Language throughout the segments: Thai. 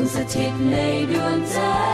งสถิตในดวงใจ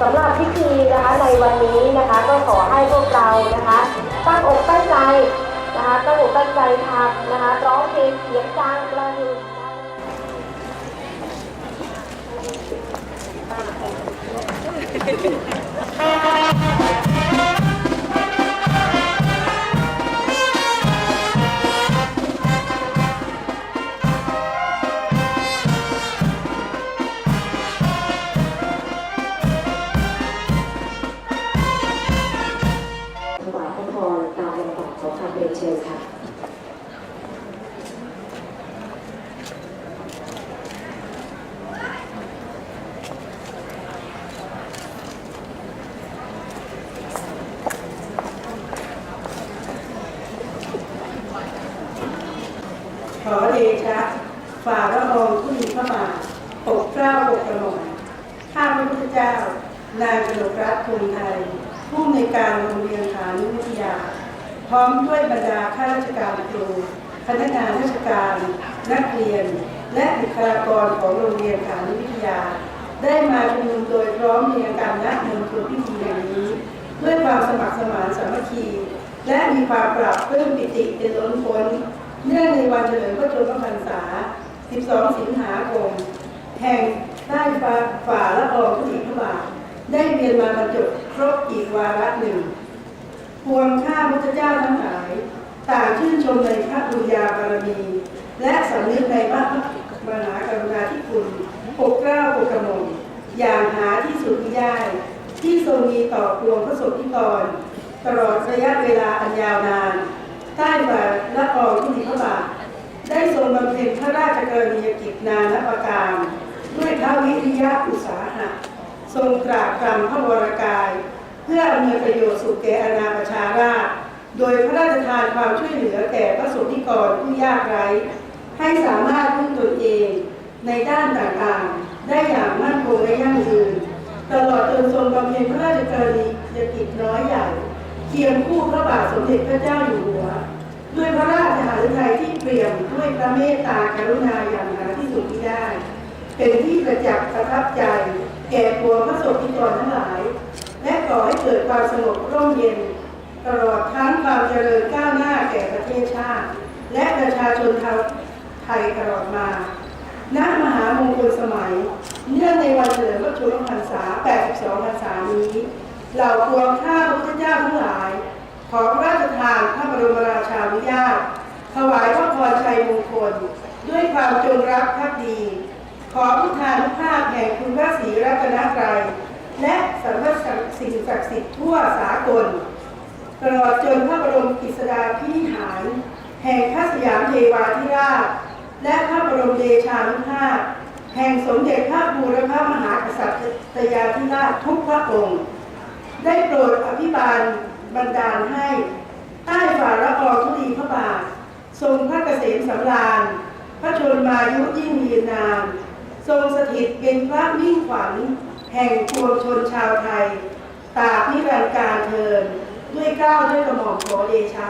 สำหรับพิธีนะคะในวันนี้นะคะก็ขอให้พวกเรานะคะตั้งอกตั้งใจนะคะตั้งอกตั้งใจทำนะคะร้องเพลงเสียงดังกระหึ่มถ ฝ่าละอองทุลีพระบาทปกเกล้าปกกระหม่อมข้าพระพุทธเจ้า นายกนกรัฐภูมิไทย ผู้ในการโรงเรียนฐานุวิทยา พร้อมด้วยบรรดาข้าราชการครูพนักงานราชการ นักเรียน และบุคลากรของโรงเรียนฐานุวิทยา ได้มาชุมนุมโดยพร้อมเพรียงกันณมณฑลพิธีแห่างนี้ด้วยความสมัครสมานสามัคคี และมีความปรับปลื้มปิติเป็นล้นพ้นเนื่องในวันเฉลิมพระชนมพรรษา 12 สิงหาคม แห่งใต้ฟ้าฝ่าละอองธุลีพระบาทได้เวียนมาบรรจบครบอีกวาระหนึ่ง พวงข้าพุทธเจ้าทั้งหลาย ต่างชื่นชมในพระบุญญาบารมี และสำนึกในพระมหากรุณาธิคุณปกเกล้าปกกระหม่อมอย่างหาที่สุดมิได้ ที่ทรงมีต่อพวงพระสงฆ์นิกรตลอดระยะเวลาอันยาวนานใต้ฝ่าละอองธุลีพระบาท ได้ทรงบำเพ็ญพระราชกรณียกิจนานับประการ ด้วยพระวิริยะอุตสาหะ ทรงตรากตรำพระวรกาย เพื่ออำนวยประโยชน์สุขแก่อาณาประชาราษฎร์โดยพระราชทานความช่วยเหลือแก่พระสงฆ์นิกรผู้ยากไร้ ให้สามารถพึ่งตนเองในด้านต่างๆ ได้อย่างมั่นคงและยั่งยืน ตลอดจนทรงบำเพ็ญพระราชกรณียกิจน้อยใหญ่เคียงคู่พระบาทสมเด็จพระเจ้าอยู่หัว ด้วยพระราชหฤทัยที่เปี่ยมด้วยพระเมตตากรุณาอย่างหาที่สุดมิได้ เป็นที่ประจักษ์ประทับใจ ก่ปวงพระสงฆ์นิกรทั้งหลาย และก่อให้เกิดความสงบร่มเย็น ตลอดทั้งความเจริญก้าวหน้าแก่ประเทศชาติ และประชาชนชาวไทยตลอดมาณมหามงคลสมัย เนื่องในวันเฉลิมพระชนมพรรษา 82 พรรษานี้เหล่าพวงข้าพระพุทธเจ้าทั้งหลาย ขอราชทานพระบรมราชานุญาตถวายพระพรชัยมงคล ด้วยความจงรักภักดี ขอพุทธานุภาพแห่งคุณพระศรีรัตนตรัย และสรรพสิ่งศักดิ์สิทธิ์ทั่วสากล ตลอดจนพระบรมกฤษฎาพินิหาร แห่งพระสยามเทวาธิราช และพระบรมเดชานุภาพ แห่งสมเด็จพระบูรพมหากษัตริยาธิราชทุกพระองค์ได้โปรดอภิบาลบันดาลให้ใต้ฝ่าละอองธุลีพระบาท ทรงพระเกษมสำราญ พระชนมายุยิ่งยืนนาน ทรงสถิตเป็นพระมิ่งขวัญ แห่งปวงชนชาวไทย ตาพิรันการเทินด้วยเก้าวด้วยกระหม่อมขอเดชะ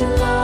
your love.